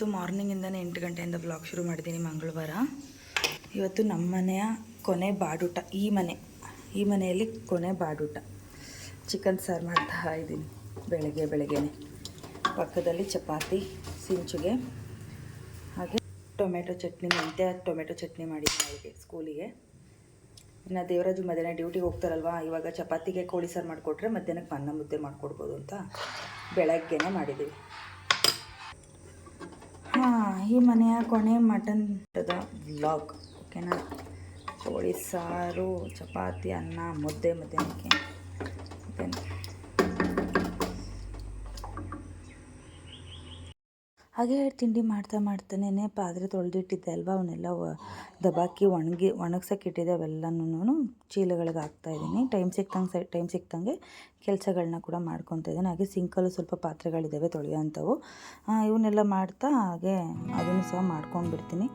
ಇವತ್ತು ಮಾರ್ನಿಂಗಿಂದನೇ ಎಂಟು ಗಂಟೆಯಿಂದ ಬ್ಲಾಗ್ ಶುರು ಮಾಡಿದ್ದೀನಿ ಮಂಗಳವಾರ. ಇವತ್ತು ನಮ್ಮ ಮನೆಯ ಕೊನೆ ಬಾಡೂಟ, ಈ ಮನೆ, ಈ ಮನೆಯಲ್ಲಿ ಕೊನೆ ಬಾಡೂಟ. ಚಿಕನ್ ಸಾರು ಮಾಡ್ತಾ ಇದ್ದೀನಿ ಬೆಳಗ್ಗೆ ಬೆಳಗ್ಗೆನೆ. ಪಕ್ಕದಲ್ಲಿ ಚಪಾತಿ, ಸಿಂಚುಗೆ, ಹಾಗೆ ಟೊಮೆಟೊ ಚಟ್ನಿ ಮೆಂತ್ಯ ಟೊಮೆಟೊ ಚಟ್ನಿ ಮಾಡಿದ್ದೀನಿ ಅವಳಿಗೆ ಸ್ಕೂಲಿಗೆ. ಇನ್ನು ದೇವರಾಜು ಮಧ್ಯಾಹ್ನ ಡ್ಯೂಟಿಗೆ ಹೋಗ್ತಾರಲ್ವಾ, ಇವಾಗ ಚಪಾತಿಗೆ ಕೋಳಿ ಸಾರು ಮಾಡಿಕೊಟ್ರೆ ಮಧ್ಯಾಹ್ನಕ್ಕೆ ಅನ್ನ ಮುದ್ದೆ ಮಾಡಿಕೊಡ್ಬೋದು ಅಂತ ಬೆಳಗ್ಗೆನೇ ಮಾಡಿದ್ದೀವಿ. ಹಾಂ ಈ ಮನೆಯ ಕೊನೆ ಮಟನ್ ವ್ಲಾಗ್ ಓಕೆನಾ? ಕೋಳಿ ಸಾರು ಚಪಾತಿ ಅನ್ನ ಮುದ್ದೆ ಮಧ್ಯಾಹ್ನಕ್ಕೆ ಮಧ್ಯಾಹ್ನ ಹಾಗೆ ತಿಂಡಿ ಮಾಡ್ತಾ ಮಾಡ್ತಾನೇ ಪಾತ್ರೆ ತೊಳೆದಿಟ್ಟಿದ್ದೆ ಅಲ್ವಾ, ಅವನ್ನೆಲ್ಲ ದಬಾಕಿ ಒಣಗಿ ಒಣಗ್ಸೋಕೆ ಇಟ್ಟಿದ್ದೆ ಅವೆಲ್ಲನೂ ಚೀಲಗಳಿಗೆ ಹಾಕ್ತಾಯಿದ್ದೀನಿ ಟೈಮ್ ಸಿಕ್ತಂಗೆ ಟೈಮ್ ಸಿಕ್ತಂಗೆ ಕೆಲಸಗಳನ್ನ ಕೂಡ ಮಾಡ್ಕೊತಾ ಇದ್ದೀನಿ. ಹಾಗೆ ಸಿಂಕಲ್ಲೂ ಸ್ವಲ್ಪ ಪಾತ್ರೆಗಳಿದ್ದಾವೆ ತೊಳೆಯೋ ಅಂಥವು. ಇವನ್ನೆಲ್ಲ ಮಾಡ್ತಾ ಹಾಗೆ ಅದನ್ನು ಸಹ ಮಾಡ್ಕೊಂಡು ಬಿಡ್ತೀನಿ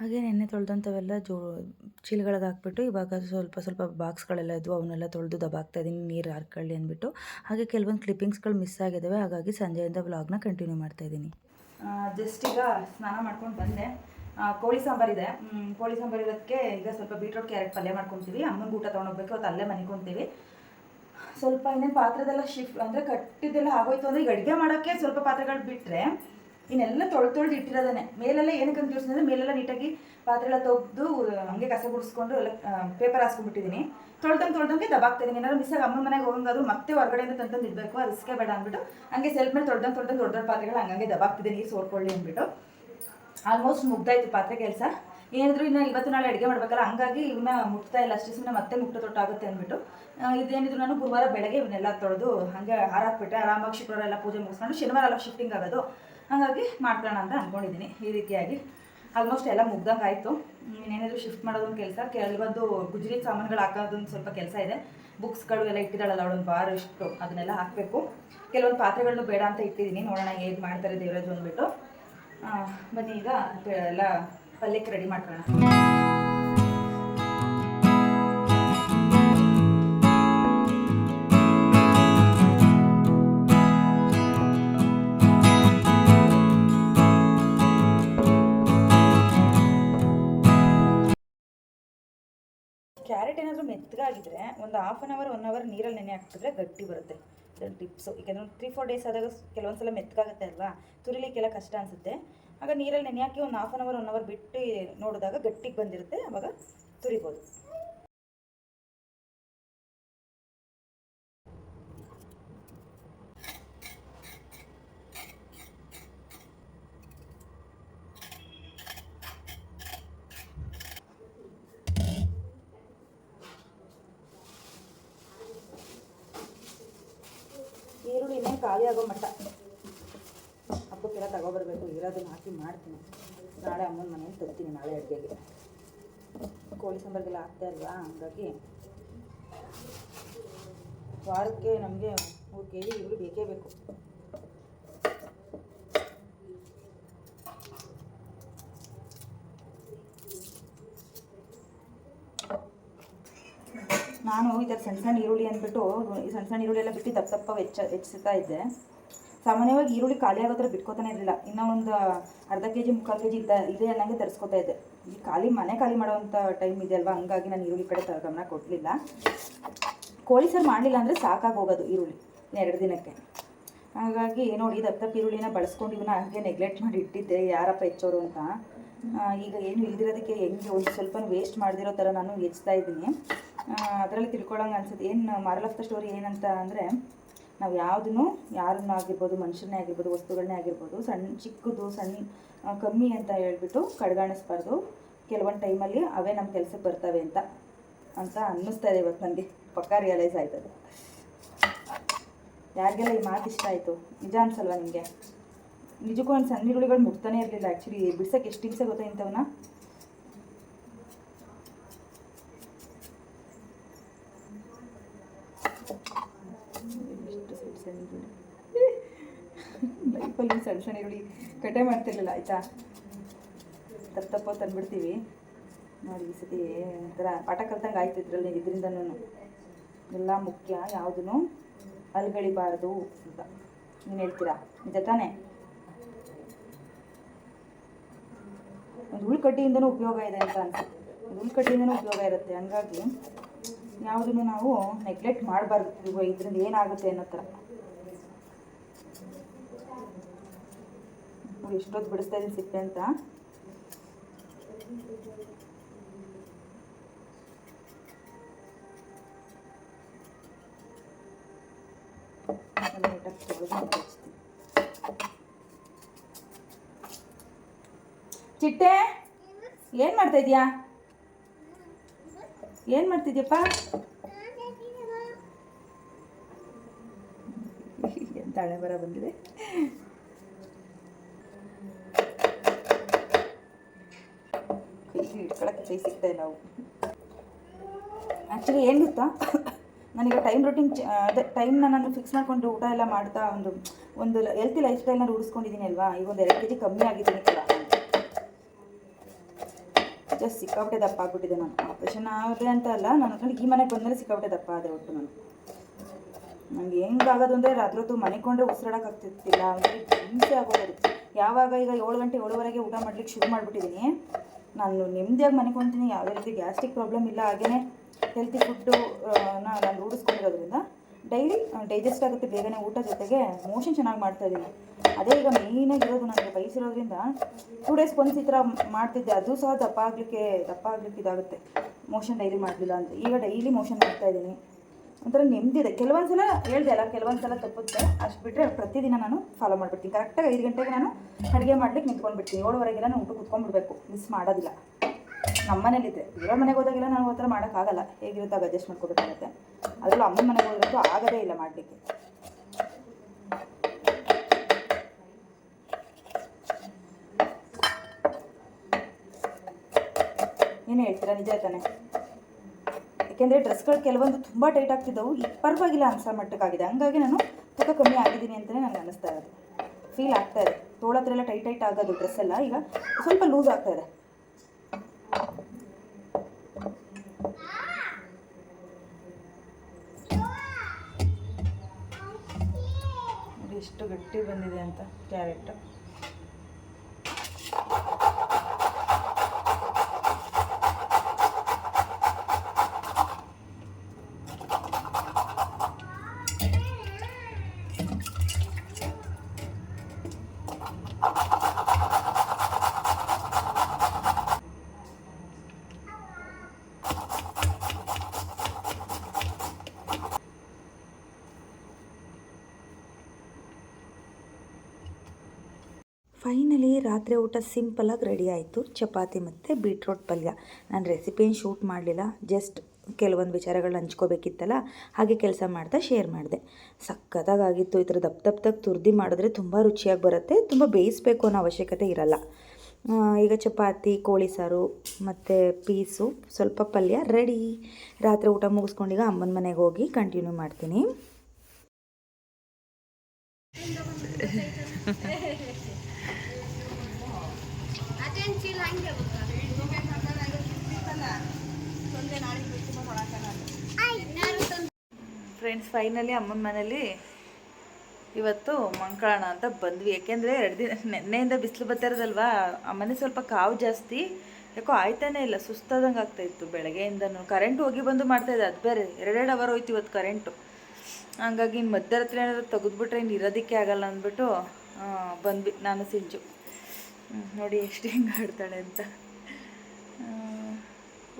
ಹಾಗೆ ನೆನ್ನೆ ತೊಳೆದಂಥವೆಲ್ಲ ಜೋ ಚೀಲಗಳಿಗೆ ಹಾಕ್ಬಿಟ್ಟು ಇವಾಗ ಸ್ವಲ್ಪ ಸ್ವಲ್ಪ ಬಾಕ್ಸ್ಗಳೆಲ್ಲ ಇದ್ವು, ಅವನ್ನೆಲ್ಲ ತೊಳೆದು ದಬಾಕ್ತಾ ಇದ್ದೀನಿ ನೀರು ಹಾರ್ಕೊಳ್ಳಿ ಅಂದ್ಬಿಟ್ಟು. ಹಾಗೆ ಕೆಲವೊಂದು ಕ್ಲಿಪ್ಪಿಂಗ್ಸ್ಗಳು ಮಿಸ್ ಆಗಿದ್ದಾವೆ ಹಾಗಾಗಿ ಸಂಜೆಯಿಂದ ವ್ಲಾಗ್ನ ಕಂಟಿನ್ಯೂ ಮಾಡ್ತಾ ಇದ್ದೀನಿ ಜಸ್ಟ್ ಈಗ ಸ್ನಾನ ಮಾಡ್ಕೊಂಡು ಬಂದೆ. ಕೋಳಿ ಸಾಂಬಾರಿದೆ ಕೋಳಿ ಸಾಂಬಾರು ಇರೋದಕ್ಕೆ ಈಗ ಸ್ವಲ್ಪ ಬೀಟ್ರೋಟ್ ಕ್ಯಾರೆಟ್ ಪಲ್ಯ ಮಾಡ್ಕೊತೀವಿ. ಅಮ್ಮನ ಊಟ ತೊಗೊಂಡೋಗ್ಬೇಕು ಅವತ್ತು ಅಲ್ಲೇ ಮನಿಕೊಂತೀವಿ ಸ್ವಲ್ಪ ಇನ್ನೇನು ಪಾತ್ರದೆಲ್ಲ ಶಿಫ್ಟ್ ಅಂದರೆ ಕಟ್ಟಿದ್ದೆಲ್ಲ ಆಗೋಯ್ತು ಅಂದರೆ ಈಗ ಅಡುಗೆ ಮಾಡೋಕ್ಕೆ ಸ್ವಲ್ಪ ಪಾತ್ರೆಗಳು ಬಿಟ್ಟರೆ ಇನ್ನೆಲ್ಲ ತೊಳೆದು ತೊಳೆದು ಇಟ್ಟಿರೋದೇ ಮೇಲೆಲ್ಲ ಯೋಚನೆ ಅಂದರೆ ಮೇಲೆಲ್ಲ ನೀಟಾಗಿ ಪಾತ್ರೆ ಎಲ್ಲ ತೆಗೆದು ಹಂಗೆ ಕಸ ಗುಡಿಸ್ಕೊಂಡು ಎಲ್ಲ ಪೇಪರ್ ಹಾಸ್ಕೊಂಡ್ಬಿಟ್ಟಿದ್ದೀನಿ ತೊಳ್ದಂಗೆ ತೊಳ್ದಂಗೆ ದಬಾಗ್ತಿದ್ದೀನಿ ಏನಾದ್ರು ಮಿಸ್ಸಾಗಿ ಆಗಿ ಅಮ್ಮನ ಮನೆಗೆ ಹೋಗಂಗಾದ್ರು ಮತ್ತೆ ಹೊರಗಡೆಯಿಂದ ತಂದು ಇಡಬೇಕು. ಅದು ರಿಸ್ಕೇ ಬೇಡ ಅಂದ್ಬಿಟ್ಟು ಹಂಗೆ ಸೆಲ್ಫ್ ಮೇಲೆ ತೊಳ್ದಂಗೆ ತೊಳ್ದಂಗೆ ದೊಡ್ಡ ದೊಡ್ಡ ಪಾತ್ರೆಗಳು ಹಂಗಂಗೆ ದಬಾಕ್ತಿದೆ ನೀರು ಸೋರ್ಕೊಳ್ಳಿ ಅಂದ್ಬಿಟ್ಟು. ಆಲ್ಮೋಸ್ಟ್ ಮುಗ್ದಾಯ್ತು ಪಾತ್ರೆ ಕೆಲಸ. ಏನಿದ್ರು ಇನ್ನು ಇವತ್ತು ನಾಳೆ ಅಡುಗೆ ಮಾಡ್ಬೇಕಲ್ಲ, ಹಂಗಾಗಿ ಇವನ್ನ ಮುಟ್ತಾ ಇಲ್ಲ. ಅಷ್ಟೇ ಸುಮ್ಮನೆ ಮತ್ತೆ ಮುಟ್ಟ ತೊಟ್ಟಾಗುತ್ತೆ ಅಂದ್ಬಿಟ್ಟು. ಇದೇನಿದ್ರು ನಾನು ಗುರುವಾರ ಬೆಳಗ್ಗೆ ಇವನ್ನೆಲ್ಲ ತೊಳೆದು ಹಾಗೆ ಹಾರಾಕ್ಬಿಟ್ಟೆ. ಆರಾಮಾಗಿ ಶುಕ್ರವಾರ ಎಲ್ಲ ಪೂಜೆ ಮುಗಿಸ್ಕೊಂಡು ಶನಿವಾರ ಎಲ್ಲ ಶಿಫ್ಟಿಂಗ್ ಆಗೋದು. ಹಾಗಾಗಿ ಮಾಡ್ಕೊಳ್ಳೋಣ ಅಂತ ಅಂದ್ಕೊಂಡಿದ್ದೀನಿ ಈ ರೀತಿಯಾಗಿ ಆಲ್ಮೋಸ್ಟ್ ಎಲ್ಲ ಮುಗ್ದಂಗೆ ಆಯಿತು. ಇನ್ನೇನಾದರೂ ಶಿಫ್ಟ್ ಮಾಡೋದೊಂದು ಕೆಲಸ? ಕೆಲವೊಂದು ಗುಜರಿ ಸಾಮಾನುಗಳು ಹಾಕೋದೊಂದು ಸ್ವಲ್ಪ ಕೆಲಸ ಇದೆ. ಬುಕ್ಸ್ಗಳು ಎಲ್ಲ ಇಟ್ಟಿದ್ದಾಳಲ್ಲ ಅವಳೊಂದು ಬಾರ್ ಇಷ್ಟು ಅದನ್ನೆಲ್ಲ ಹಾಕಬೇಕು. ಕೆಲವೊಂದು ಪಾತ್ರೆಗಳನ್ನು ಬೇಡ ಅಂತ ಇಟ್ಟಿದ್ದೀನಿ. ನೋಡೋಣ ಹೇಗೆ ಮಾಡ್ತಾರೆ ದೇವರಾಜು ಅಂದ್ಬಿಟ್ಟು. ಬನ್ನಿ ಈಗ ಎಲ್ಲ ಪಲ್ಯಕ್ಕೆ ರೆಡಿ ಮಾಡ್ಕೊಳ್ಳೋಣ. ಏನಾದರೂ ಒಂದು half an hour one hour ನೀರಲ್ಲಿ ನೆನೆ ಹಾಕಿದ್ರೆ ಗಟ್ಟಿ ಬರುತ್ತೆ. ಇದೊಂದು ಟಿಪ್ಸು ಯಾಕಂದ್ರೆ ತ್ರೀ ಫೋರ್ ಡೇಸ್ ಆದಾಗ ಕೆಲವೊಂದು ಸಲ ಮೆತ್ತಗಾಗುತ್ತೆ ಅಲ್ವಾ? ತುರಿಲಿಕ್ಕೆಲ್ಲ ಕಷ್ಟ ಅನಿಸುತ್ತೆ. ಆಗ ನೀರಲ್ಲಿ ನೆನೆ ಹಾಕಿ ಒಂದು half an hour one hour ಬಿಟ್ಟು ನೋಡಿದಾಗ ಗಟ್ಟಿಗೆ ಬಂದಿರುತ್ತೆ. ಅವಾಗ ತುರಿಬೋದು ಈರುಳ್ಳಿ ಇನ್ನೇನು ಖಾಲಿ ಆಗೋ ಮಟ್ಟ ಹಬ್ಬಕ್ಕೆಲ್ಲ ತಗೋಬರ್ಬೇಕು, ಇರೋದನ್ನ ಹಾಕಿ ಮಾಡ್ತೀನಿ. ನಾಳೆ ಅಮ್ಮನ ಮನೇಲಿ ತರ್ತೀನಿ ನಾಳೆ ಅಡುಗೆಗೆ. ಕೋಳಿ ಸಾಂಬಾರಿಗೆಲ್ಲ ಆಗ್ತಾ ಇಲ್ವಾ? ಹಂಗಾಗಿ ವಾರಕ್ಕೆ ನಮಗೆ ಮೂರು ಕೆ ಜಿ ಈರುಳ್ಳಿ ಬೇಕೇ ಬೇಕು. ನಾನು ಥರ ಸಣ್ಣ ಸಣ್ಣ ಈರುಳ್ಳಿ ಅಂದ್ಬಿಟ್ಟು, ಈ ಸಣ್ಣ ಸಣ್ಣ ಈರುಳ್ಳಿ ಎಲ್ಲ ಬಿಟ್ಟು ದಪ್ಪ ದಪ್ಪ ಹೆಚ್ಚ, ಹೆಚ್ಚಿಸ್ತಾ ಇದ್ದೆ. ಸಾಮಾನ್ಯವಾಗಿ ಈರುಳ್ಳಿ ಖಾಲಿ ಆಗೋ ಥರ ಬಿಟ್ಕೋತಾನೆ ಇರಲಿಲ್ಲ. ಇನ್ನೂ ಒಂದು ಅರ್ಧ ಕೆ ಜಿ ಮುಕ್ಕಾಲು ಕೆ ಜಿ ಇದ್ದ, ಇದೆ ಅನ್ನಂಗೆ ತರಿಸ್ಕೊತಾ ಇದ್ದೆ. ಈ ಖಾಲಿ, ಮನೆ ಖಾಲಿ ಮಾಡುವಂಥ ಟೈಮ್ ಇದೆ ಅಲ್ವಾ? ಹಂಗಾಗಿ ನಾನು ಈರುಳ್ಳಿ ಕಡೆ ಗಮನ ಕೊಡಲಿಲ್ಲ. ಕೋಳಿ ಸಾರು ಮಾಡಲಿಲ್ಲ ಅಂದರೆ ಸಾಕಾಗಿ ಹೋಗೋದು ಈರುಳ್ಳಿ, ಎರಡು ದಿನಕ್ಕೆ. ಹಾಗಾಗಿ ನೋಡಿ, ದಪ್ಪ ದಪ್ಪ ಈರುಳ್ಳಿನ ಬಳಸ್ಕೊಂಡು ಇವನ್ನ ಹಾಗೆ ನೆಗ್ಲೆಕ್ಟ್ ಮಾಡಿ ಇಟ್ಟಿದ್ದೆ. ಯಾರಪ್ಪ ಹೆಚ್ಚೋರು ಅಂತ. ಈಗ ಏನು ಇಲ್ದಿರೋದಕ್ಕೆ ಹೆಂಗೆ ಒಂದು ಸ್ವಲ್ಪ ವೇಸ್ಟ್ ಮಾಡ್ದಿರೋ ಥರ ನಾನು ಹೆಚ್ಚ್ತಾ ಇದ್ದೀನಿ. ಅದರಲ್ಲಿ ತಿಳ್ಕೊಳ್ಳೋಂಗೆ ಅನ್ಸುತ್ತೆ. ಏನು ಮಾರಲ್ ಆಫ್ ದ ಸ್ಟೋರಿ ಏನಂತ ಅಂದರೆ, ನಾವು ಯಾವುದನ್ನು ಯಾರನ್ನ ಆಗಿರ್ಬೋದು, ಮನುಷ್ಯರನ್ನೇ ಆಗಿರ್ಬೋದು ವಸ್ತುಗಳನ್ನೇ ಆಗಿರ್ಬೋದು ಸಣ್ಣ ಚಿಕ್ಕದು ಸಣ್ಣ ಕಮ್ಮಿ ಅಂತ ಹೇಳ್ಬಿಟ್ಟು ಕಡೆಗಾಣಿಸ್ಬಾರ್ದು. ಕೆಲವೊಂದು ಟೈಮಲ್ಲಿ ಅವೇ ನಮ್ಮ ಕೆಲಸಕ್ಕೆ ಬರ್ತವೆ ಅಂತ. ಅಂತ ಅನ್ನಿಸ್ತಾ ಇದೆ ಇವತ್ತು ನನಗೆ. ಪಕ್ಕಾ ರಿಯಲೈಸ್ ಆಯ್ತದೆ. ಯಾರಿಗೆಲ್ಲ ಈ ಮಾತು ಇಷ್ಟ ಆಯಿತು? ನಿಜ ಅನ್ಸಲ್ವಾ ನಿಮಗೆ? ನಿಜಕ್ಕೂ ಒಂದು ಸಣ್ಣ ಈರುಳ್ಳಿಗಳು ಮುಟ್ತಾನೆ ಇರಲಿಲ್ಲ. ಆ್ಯಕ್ಚುಲಿ ಬಿಡ್ಸೋಕ್ಕೆ ಎಷ್ಟು ಹಿಂಸೆ ಗೊತ್ತಾ ಇಂಥವನ್ನ ಎಷ್ಟು ಸಣ್ಣ ಸಣ್ಣ ಈರುಳ್ಳಿ ಕಟ್ಟೆ ಮಾಡ್ತಿರ್ಲಿಲ್ಲ, ಆಯಿತಾ? ತಪ್ಪ ತಪ್ಪ ತಂದ್ಬಿಡ್ತೀವಿ ನೋಡಿ ಈ ಸತಿ ಒಂಥರ ಪಾಠ ಕಲ್ತಂಗೆ ಆಯ್ತು ಇದರಲ್ಲಿ, ಇದರಿಂದನೂ. ಎಲ್ಲ ಮುಖ್ಯ ಯಾವುದೂ ಅಲ್ಗಳಿಬಾರ್ದು ಅಂತ. ನೀನು ಹೇಳ್ತೀರಾ? ನಿಜ ತಾನೇ? ಒಂದು ಉಳ್ಕಟ್ಟಿಯಿಂದನೂ ಉಪಯೋಗ ಇದೆ ಅಂತ ಅನ್ಸುತ್ತೆ. ಒಂದು ಉಳ್ಕಡ್ಡಿಯಿಂದನೂ ಉಪಯೋಗ ಇರುತ್ತೆ, ಹಂಗಾಗಿ ಯಾವುದನ್ನು ನಾವು ನೆಗ್ಲೆಕ್ಟ್ ಮಾಡಬಾರ್ದು. ಇದರಿಂದ ಏನಾಗುತ್ತೆ ಅನ್ನೋ ಥರ ಎಷ್ಟೊತ್ತು ಬಿಡಿಸ್ತಾ ಇದ್ದೀನಿ ಸಿಪ್ಪೆ ಅಂತ. ಚಿಟ್ಟೆ, ಏನು ಮಾಡ್ತಾ ಇದೀಯಾ? ಏನು ಮಾಡ್ತಿದ್ಯಪ್ಪ? ಹಣೆ ಬರ ಬಂದಿದೆ. ಇಟ್ಕೊಳಕ್ಕೆ ಕೈ ಸಿಗ್ತಾ ನಾವು ಆ್ಯಕ್ಚುಲಿ ಏನು ಗೊತ್ತಾ? ನನಗೆ ಟೈಮ್ ರೊಟೀನ್ ಅದೇ ಟೈಮ್ನ ನಾನು ಫಿಕ್ಸ್ ಮಾಡಿಕೊಂಡು ಊಟ ಎಲ್ಲ ಮಾಡ್ತಾ ಒಂದು ಒಂದು ಹೆಲ್ತಿ ಲೈಫ್ ಸ್ಟೈಲ್ನ ರೂಢಿಸ್ಕೊಂಡಿದ್ದೀನಿ ಅಲ್ವಾ? ಈಗ ಒಂದು ಎರಡು ಕೆ ಜಿ ಕಮ್ಮಿ ಆಗಿದ್ದೀನಿ. ಕೂಡ ಜಸ್ಟ್ ಸಿಕ್ಕಾಪಟ್ಟೆ ದಪ್ಪ ಆಗ್ಬಿಟ್ಟಿದೆ ನಾನು. ಆಪ್ರೇಷನ್ ಆಗಿದೆ ಅಂತ ಅಲ್ಲ ನಾನು ನನಗೆ ಈ ಮನೆಗೆ ಬಂದಮೇಲೆ ಸಿಕ್ಕಾಪಟ್ಟೆ ದಪ್ಪ ಆದೆ ಒಟ್ಟು ನಾನು. ನನಗೆ ಹೆಂಗಾಗೋದು ಅಂದರೆ ರಾತ್ರಿ ಹೊತ್ತು ಮನೆಕೊಂಡ್ರೆ ಉಸಿರಾಡಕ್ಕೆ ಆಗ್ತಿರ್ತಿಲ್ಲ, ಅಂದರೆ ಹಿಂಸೆ ಆಗೋದು ಯಾವಾಗ ಈಗ ಏಳು ಗಂಟೆ ಏಳುವರೆಗೆ ಊಟ ಮಾಡ್ಲಿಕ್ಕೆ ಶುರು ಮಾಡಿಬಿಟ್ಟಿದ್ದೀನಿ ನಾನು ನೆಮ್ಮದಿಯಾಗಿ ಮನೆಕೊಂತೀನಿ ಯಾವುದೇ ರೀತಿ ಗ್ಯಾಸ್ಟ್ರಿಕ್ ಪ್ರಾಬ್ಲಮ್ ಇಲ್ಲ ಹಾಗೆಯೇ ಹೆಲ್ತಿ ಫುಡ್ಡು ನಾನು ರೂಢಿಸ್ಕೊಂಡಿರೋದ್ರಿಂದ. ಡೈಲಿ ಡೈಜೆಸ್ಟ್ ಆಗುತ್ತೆ, ಬೇಗನೆ ಊಟ ಜೊತೆಗೆ ಮೋಷನ್ ಚೆನ್ನಾಗಿ ಮಾಡ್ತಾ ಇದ್ದೀನಿ ಅದೇ ಈಗ ಮೇಯ್ನಾಗಿರೋದು ನನಗೆ ಬಯಸಿರೋದ್ರಿಂದ ಟೂ ಡೇಸ್ ಒಂದು ಈ ಥರ ಮಾಡ್ತಿದ್ದೆ, ಅದು ಸಹ ದಪ್ಪ ಆಗಲಿಕ್ಕೆ ದಪ್ಪ ಆಗಲಿಕ್ಕೆ ಇದಾಗುತ್ತೆ. ಮೋಷನ್ ಡೈಲಿ ಮಾಡಲಿಲ್ಲ ಅಂತ. ಈಗ ಡೈಲಿ ಮೋಷನ್ ಮಾಡ್ತಾ ಇದ್ದೀನಿ ಒಂಥರ ನೆಮ್ಮದಿದೆ. ಕೆಲವೊಂದು ಸಲ ಹೇಳ್ದೆ ಅಲ್ಲ ಕೆಲವೊಂದು ಸಲ ತಪ್ಪುತ್ತೆ. ಅಷ್ಟು ಬಿಟ್ಟರೆ ಪ್ರತಿದಿನ ನಾನು ಫಾಲೋ ಮಾಡಿಬಿಡ್ತೀನಿ. ಕರೆಕ್ಟಾಗಿ ಐದು ಗಂಟೆಗೆ ನಾನು ಅಡುಗೆ ಮಾಡ್ಲಿಕ್ಕೆ ನಿಂತ್ಕೊಂಡ್ಬಿಡ್ತೀನಿ. ಏಳುವರೆಗೆಲ್ಲ ನಾನು ಊಟ ಕುತ್ಕೊಂಡ್ಬಿಡ್ಬೇಕು. ಮಿಸ್ ಮಾಡೋದಿಲ್ಲ. ನಮ್ಮ ಮನೇಲಿದೆ ಬೇರೆ ಮನೆಗೆ ಹೋದಾಗೆಲ್ಲ ನಾನು ಆ ಥರ ಮಾಡೋಕ್ಕಾಗಲ್ಲ. ಹೇಗಿರುತ್ತೆ ಅಡ್ಜಸ್ಟ್ ಮಾಡ್ಕೋಬೇಕಾಗತ್ತೆ. ಅದರಲ್ಲೂ ಅಮ್ಮನ ಮನೆಗೆ ಹೋದ್ರಂತೂ ಆಗದೇ ಇಲ್ಲ ಮಾಡಲಿಕ್ಕೆ. ಏನು ಹೇಳ್ತೀರಾ? ನಿಜ ತಾನೆ. ಯಾಕೆಂದರೆ ಡ್ರೆಸ್ಗಳು ಕೆಲವೊಂದು ತುಂಬ ಟೈಟ್ ಆಗ್ತಿದ್ದವು. ಈಗ ಪರವಾಗಿಲ್ಲ ಅನ್ಸೋ ಮಟ್ಟಕ್ಕಾಗಿದೆ. ಹಂಗಾಗಿ ನಾನು ತೂಕ ಕಮ್ಮಿ ಆಗಿದ್ದೀನಿ ಅಂತಲೇ ನನಗೆ ಅನ್ನಿಸ್ತಾ ಇರೋದು. ಫೀಲ್ ಆಗ್ತಾ ಇದೆ. ತೋಳತ್ರೆಲ್ಲ ಟೈಟ್ ಟೈಟ್ ಆಗೋದು ಡ್ರೆಸ್ ಎಲ್ಲ. ಈಗ ಸ್ವಲ್ಪ ಲೂಸ್ ಆಗ್ತಾ ಇದೆ. ಎಷ್ಟು ಗಟ್ಟಿ ಬಂದಿದೆ ಅಂತ ಕ್ಯಾರೆಟ್ ಫೈನಲಿ ರಾತ್ರಿ ಊಟ ಸಿಂಪಲಾಗಿ ರೆಡಿ ಆಯಿತು. ಚಪಾತಿ ಮತ್ತು ಬೀಟ್ರೋಟ್ ಪಲ್ಯ. ನಾನು ರೆಸಿಪಿ ಏನು ಶೂಟ್ ಮಾಡಲಿಲ್ಲ. ಜಸ್ಟ್ ಕೆಲವೊಂದು ವಿಚಾರಗಳು ಹಂಚ್ಕೋಬೇಕಿತ್ತಲ್ಲ, ಹಾಗೆ ಕೆಲಸ ಮಾಡ್ತಾ ಶೇರ್ ಮಾಡಿದೆ. ಸಖತ್ತಾಗಿತ್ತು ಈ ಥರ ದಪ್ಪ ದಪ್ಪದಾಗಿ ತುರ್ದಿ ಮಾಡಿದ್ರೆ ತುಂಬ ರುಚಿಯಾಗಿ ಬರುತ್ತೆ. ತುಂಬ ಬೇಯಿಸಬೇಕು ಅನ್ನೋ ಅವಶ್ಯಕತೆ ಇರಲ್ಲ. ಈಗ ಚಪಾತಿ, ಕೋಳಿ ಸಾರು, ಮತ್ತು ಪೀಸು, ಸ್ವಲ್ಪ ಪಲ್ಯ ರೆಡಿ ರಾತ್ರಿ ಊಟ ಮುಗಿಸ್ಕೊಂಡೀಗ ಅಮ್ಮನ ಮನೆಗೆ ಹೋಗಿ ಕಂಟಿನ್ಯೂ ಮಾಡ್ತೀನಿ. ಫ್ರೆಂಡ್ಸ್ ಫೈನಲಿ ಅಮ್ಮನ ಮನೇಲಿ ಇವತ್ತು ಮಂಕಳಣ ಅಂತ ಬಂದ್ವಿ. ಯಾಕೆಂದರೆ ಎರಡು ದಿನ ನೆನ್ನೆಯಿಂದ ಬಿಸಿಲು ಬತ್ತಿರೋದಲ್ವಾ ಇರೋದಲ್ವಾ? ಆ ಮನೆ ಸ್ವಲ್ಪ ಕಾವು ಜಾಸ್ತಿ. ಯಾಕೋ ಆಯ್ತಾನೇ ಇಲ್ಲ ಸುಸ್ತಾದಂಗೆ ಆಗ್ತಾ ಇತ್ತು ಬೆಳಗ್ಗೆಯಿಂದನೂ. ಕರೆಂಟ್ ಹೋಗಿ ಬಂದು ಮಾಡ್ತಾ ಇದೆ. ಅದು ಬೇರೆ ಎರಡೆರಡು ಅವರ್ ಹೋಯ್ತು ಇವತ್ತು ಕರೆಂಟು ಹಂಗಾಗಿ ಇನ್ನು ಮಧ್ಯರಾತ್ರಿ ಏನಾದರೂ ತೆಗೆದ್ಬಿಟ್ರೆ ಇನ್ನು ಇರೋದಕ್ಕೆ ಆಗಲ್ಲ ಅಂದ್ಬಿಟ್ಟು ಬಂದ್ವಿ. ನಾನು ಹ್ಮ್, ನೋಡಿ ಎಷ್ಟು ಹೆಂಗೆ ಆಡ್ತಾಳೆ ಅಂತ.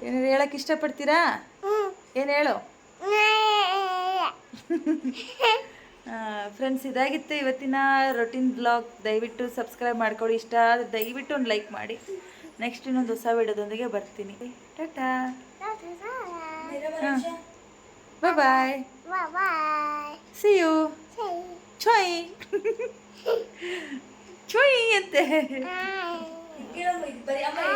ಏನಾದ್ರು ಹೇಳಕ್ಕೆ ಇಷ್ಟಪಡ್ತೀರಾ? ಏನು ಹೇಳು? ಫ್ರೆಂಡ್ಸ್ ಇದಾಗಿತ್ತು ಇವತ್ತಿನ ರೊಟೀನ್ ಬ್ಲಾಗ್ ದಯವಿಟ್ಟು ಸಬ್ಸ್ಕ್ರೈಬ್ ಮಾಡ್ಕೊಳ್ಳಿ. ಇಷ್ಟ ಆದರೆ ದಯವಿಟ್ಟು ಒಂದು ಲೈಕ್ ಮಾಡಿ. ನೆಕ್ಸ್ಟ್ ಇನ್ನೊಂದು ಹೊಸ ವಿಡಿಯೋದೊಂದಿಗೆ ಬರ್ತೀನಿ. Tata. Bye bye bye. See you. ಚಾಯ್ చూయతే ఇక్కడ